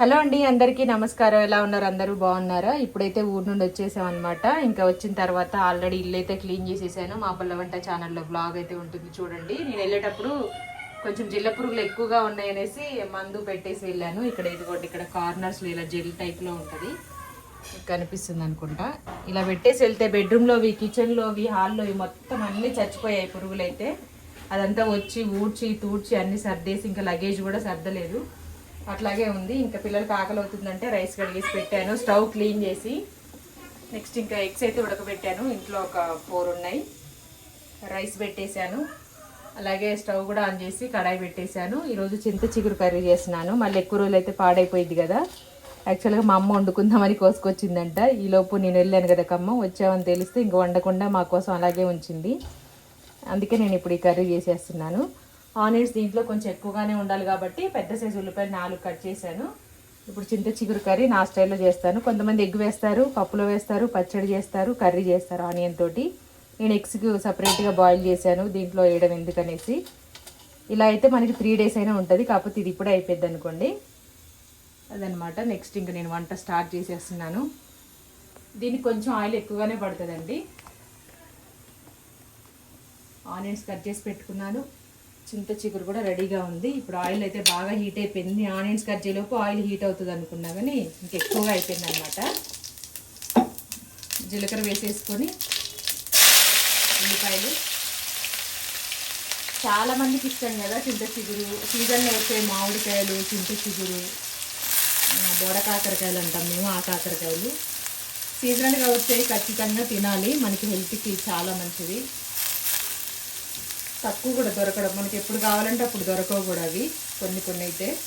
Hello అండి అందరికీ నమస్కారం. ఎలా ఉన్నారు? అందరూ బాగున్నారా? ఇప్పుడైతే ఊరు నుండి వచ్చేసాం అనమాట ఇంకా వచ్చిన తర్వాత ఆల్రెడీ ఇల్లు అయితే క్లీన్ చేసేసాను. మా పల్ల వంట ఛానల్లో బ్లాగ్ అయితే ఉంటుంది చూడండి. నేను వెళ్ళేటప్పుడు కొంచెం జిల్ల పురుగులు ఎక్కువగా ఉన్నాయనేసి మందు పెట్టేసి వెళ్ళాను. ఇక్కడ ఇదిగోటి ఇక్కడ కార్నర్స్లో ఇలా జెల్ టైప్లో ఉంటుంది. కనిపిస్తుంది అనుకుంటా. ఇలా పెట్టేసి వెళ్తే బెడ్రూమ్లోవి కిచెన్లోవి హాల్లోవి మొత్తం అన్నీ చచ్చిపోయాయి పురుగులు అయితే అదంతా వచ్చి ఊడ్చి తూడ్చి అన్నీ సర్దేసి ఇంకా లగేజ్ కూడా సర్దలేదు. అట్లాగే ఉంది. ఇంకా పిల్లలకి ఆకలి అవుతుందంటే రైస్ కడిగేసి పెట్టాను. స్టవ్ క్లీన్ చేసి నెక్స్ట్ ఇంకా ఎగ్స్ అయితే ఉడకబెట్టాను. ఇంట్లో ఒక ఫోర్ ఉన్నాయి. రైస్ పెట్టేశాను. అలాగే స్టవ్ కూడా ఆన్ చేసి కడాయి పెట్టేశాను. ఈరోజు చింత చిగురు కర్రీ చేసినాను మళ్ళీ ఎక్కువ రోజులు అయితే పాడైపోయింది కదా. యాక్చువల్గా మా అమ్మ వండుకుందామని కోసుకొచ్చిందంట. ఈలోపు నేను వెళ్ళాను కదా కమ్మ వచ్చామని తెలిస్తే ఇంక వండకుండా మా కోసం అలాగే ఉంచింది. అందుకే నేను ఇప్పుడు ఈ కర్రీ చేసేస్తున్నాను. ఆనియన్స్ దీంట్లో కొంచెం ఎక్కువగానే ఉండాలి కాబట్టి పెద్ద సైజు ఉల్లిపాయలు నాలుగు కట్ చేశాను. ఇప్పుడు చింత చిగురు కర్రీ నా స్టైల్లో చేస్తాను. కొంతమంది ఎగ్ వేస్తారు పప్పులో వేస్తారు పచ్చడి చేస్తారు కర్రీ చేస్తారు ఆనియన్ తోటి. నేను ఎగ్స్కి సపరేట్గా బాయిల్ చేశాను దీంట్లో వేయడం ఎందుకనేసి. ఇలా అయితే మనకి త్రీ డేస్ అయినా ఉంటుంది కాకపోతే ఇది ఇప్పుడే అయిపోద్ది అనుకోండి. అదనమాట. నెక్స్ట్ ఇంక నేను వంట స్టార్ట్ చేసేస్తున్నాను. దీనికి కొంచెం ఆయిల్ ఎక్కువగానే పడుతుందండి. ఆనియన్స్ కట్ చేసి పెట్టుకున్నాను. చింత చిగురు కూడా రెడీగా ఉంది. ఇప్పుడు ఆయిల్ అయితే బాగా హీట్ అయిపోయింది. ఆనియన్స్ కట్ చేయలోపు ఆయిల్ హీట్ అవుతుంది అనుకున్నా కానీ ఇంకెక్కువగా అయిపోయింది అనమాట జీలకర్ర వేసేసుకొని ఉల్లిపాయలు. చాలామందికి ఇష్టం కదా చింత చిగురు సీజన్లో వచ్చే మామిడికాయలు చింత చిగురు బోడ కాకరకాయలు అంటాం మేము ఆ కాకరకాయలు. సీజనల్గా వచ్చే ఖచ్చితంగా తినాలి. మనకి హెల్త్కి చాలా మంచిది. తక్కువ కూడా దొరకడం. మనకి ఎప్పుడు కావాలంటే అప్పుడు దొరకవు కూడా అవి. కొన్ని కొన్ని అయితే.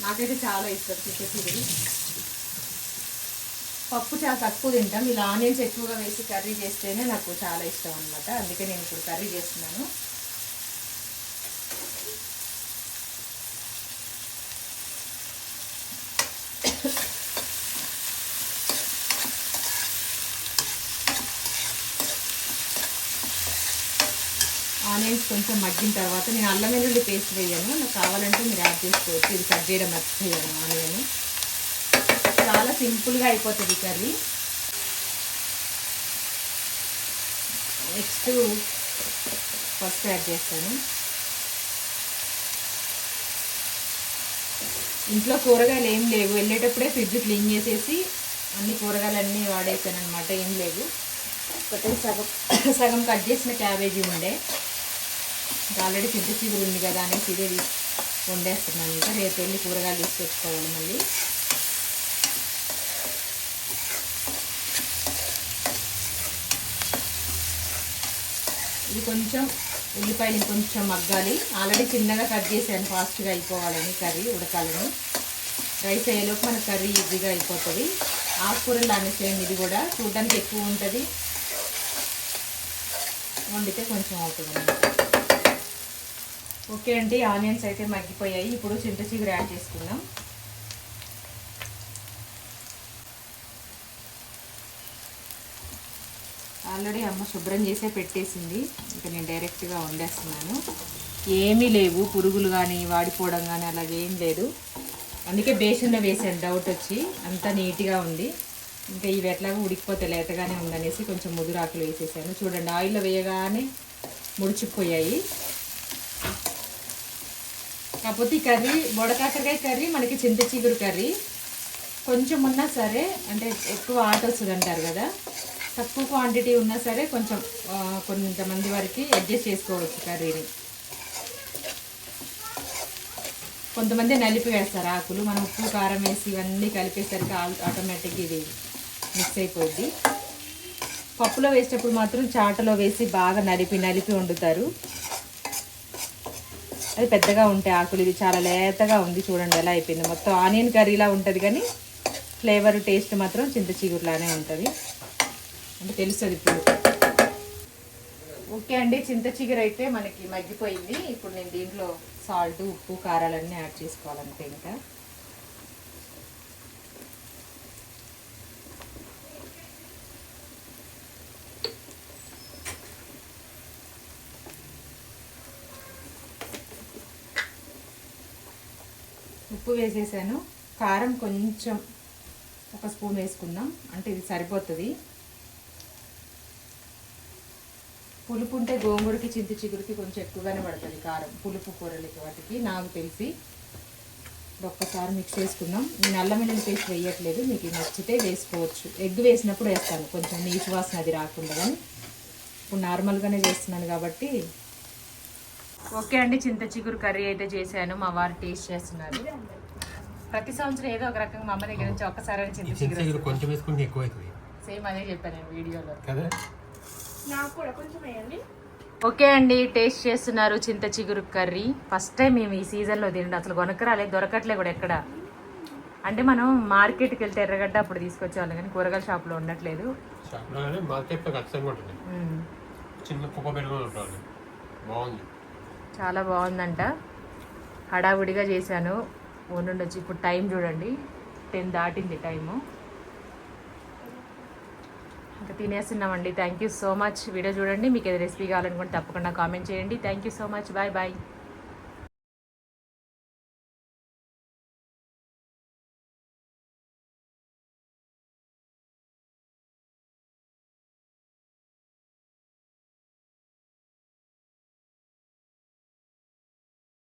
నాకైతే చాలా ఇష్టం చికెన్ పప్పు చాలా తక్కువ తింటాం. ఇలా ఆనియన్స్ ఎక్కువగా వేసి కర్రీ చేస్తేనే నాకు చాలా ఇష్టం అనమాట అందుకే నేను ఇప్పుడు కర్రీ చేస్తున్నాను. ఆనియన్స్ కొంచెం మగ్గిన తర్వాత నేను అల్లం వెల్లుల్లి పేస్ట్ వేయను. నాకు కావాలంటే మీరు యాడ్ చేసుకోవచ్చు. ఇది కట్ చేయడం మర్చిపోయాను. ఆనియన్. చాలా సింపుల్గా అయిపోతుంది కర్రీ. నెక్స్ట్ ఫస్ట్ యాడ్ చేస్తాను. ఇంట్లో కూరగాయలు ఏం లేవు. వెళ్ళేటప్పుడే ఫ్రిడ్జ్ క్లీన్ చేసేసి అన్ని కూరగాయలు అన్నీ వాడేసాను అనమాట ఏం లేవు. ఒకటే సగం సగం కట్ చేసిన క్యాబేజీ ఉండే. ఇంకా ఆల్రెడీ చింత చిగురు ఉంది కదా అనేసి ఇదే వండేస్తున్నాను. ఇంకా రేపు వెళ్ళి కూరగాయలు తీసుకొచ్చుకోవాలి మళ్ళీ. ఇది కొంచెం ఉల్లిపాయలు ఇంకొంచెం మగ్గాలి. ఆల్రెడీ చిన్నగా కట్ చేశాను ఫాస్ట్గా అయిపోవాలని కర్రీ ఉడకాలని. రైస్ అయ్యేలోపు మన కర్రీ ఈజీగా అయిపోతుంది. ఆకుకూరలు దాన్ని ఇది కూడా. చూడడానికి ఎక్కువ ఉంటుంది. వండితే కొంచెం అవుతుంది. అన్నమాట. ఓకే అండి ఆనియన్స్ అయితే మగ్గిపోయాయి. ఇప్పుడు చింత చిగురు యాడ్ చేసుకుందాం. ఆల్రెడీ అమ్మ శుభ్రం చేసే పెట్టేసింది. ఇంకా నేను డైరెక్ట్గా వండేస్తున్నాను. ఏమీ లేవు పురుగులు కానీ వాడిపోవడం కానీ అలాగే ఏం లేదు. అందుకే బేసన్లో వేసాను డౌట్ వచ్చి. అంతా నీట్గా ఉంది. ఇంకా ఇవి ఎట్లాగా ఉడికిపోతే లేతగానే ఉందనేసి కొంచెం ముదురాకులు వేసేసాను. చూడండి ఆయిల్లో వేయగానే ముడిచిపోయాయి. కాకపోతే ఈ కర్రీ బొడకాకరకాయ కర్రీ మనకి చింత చిగురు కర్రీ. కొంచెం ఉన్నా సరే అంటే ఎక్కువ ఆట వస్తుంది అంటారు కదా. తక్కువ క్వాంటిటీ ఉన్నా సరే కొంచెం కొంతమంది వరకు అడ్జస్ట్ చేసుకోవచ్చు కర్రీని. కొంతమంది నలిపి వేస్తారు ఆకులు. మనం ఉప్పు కారం వేసి ఇవన్నీ కలిపేసరికి ఆల్- ఆటోమేటిక్గా ఇది మిక్స్ అయిపోద్ది. పప్పులో వేసేటప్పుడు మాత్రం చాటలో వేసి బాగా నలిపి నలిపి వండుతారు. అది పెద్దగా ఉంటాయి ఆకులు ఇది చాలా లేతగా ఉంది చూడండి ఎలా అయిపోయింది. మొత్తం ఆనియన్ కర్రీలా ఉంటుంది కానీ ఫ్లేవర్ టేస్ట్ మాత్రం చింత చిగురులానే ఉంటుంది. అంటే తెలుస్తుంది ఇప్పుడు. ఓకే అండి చింత చిగురు అయితే మనకి మగ్గిపోయింది. ఇప్పుడు నేను దీంట్లో సాల్ట్ ఉప్పు కారాలన్నీ యాడ్ చేసుకోవాలంటే ఇంకా. ఉప్పు వేసేసాను. కారం కొంచెం ఒక స్పూన్ వేసుకుందాం. అంటే ఇది సరిపోతుంది. పులుపు ఉంటే గోంగూరకి చింత చిగురికి కొంచెం ఎక్కువగానే పడుతుంది కారం. పులుపు కూరలకి వాటికి. నాకు తెలిసి ఒక్కసారి మిక్స్ చేసుకుందాం. నేను అల్లం వెల్లుల్లి పేస్ట్ వేయట్లేదు. మీకు నచ్చితే వేసుకోవచ్చు. ఎగ్ వేసినప్పుడు వేస్తాను. కొంచెం నీచు వాసన అది రాకుండా. కానీ ఇప్పుడు నార్మల్గానే చేస్తున్నాను కాబట్టి ఓకే అండి చింత చిగురు కర్రీ అయితే చేశాను. మా వారు టేస్ట్ చేస్తున్నారు. ప్రతి సంవత్సరం ఏదో ఒక రకంగా మా అమ్మ దగ్గర నుంచి ఒక్కసారి చింత చిగురు కొంచెం వేసుకుంటే ఎక్కువ అవుతుంది. సేమ్ అదే చెప్పాను నేను వీడియోలో. కదా? నాకు కూడా కొంచెం వేయండి. ఓకే అండి టేస్ట్ చేస్తున్నారు చింత చిగురు కర్రీ. ఫస్ట్ టైం మేము ఈ సీజన్లో తిండి అసలు కొనకరాలే దొరకట్లే కూడా ఎక్కడ. అంటే మనం మార్కెట్కి వెళ్తే ఎర్రగడ్డ అప్పుడు తీసుకొచ్చేవాళ్ళం కానీ కూరగాయల షాప్లో ఉండట్లేదు. మార్కెట్లో ఖచ్చితంగా ఉంటుంది. చిన్న కుప్ప పెట్టుకొని ఉంటుంది బాగుంది. చాలా బాగుందంట. హడావుడిగా చేశాను. వండుండొచ్చు ఇప్పుడు టైం చూడండి. టెన్ దాటింది టైము. ఇంకా తినేస్తున్నామండి. Thank you so much. Video చూడండి. మీకు ఏది రెసిపీ కావాలనుకుంటే తప్పకుండా కామెంట్ చేయండి. Thank you so much. Bye bye.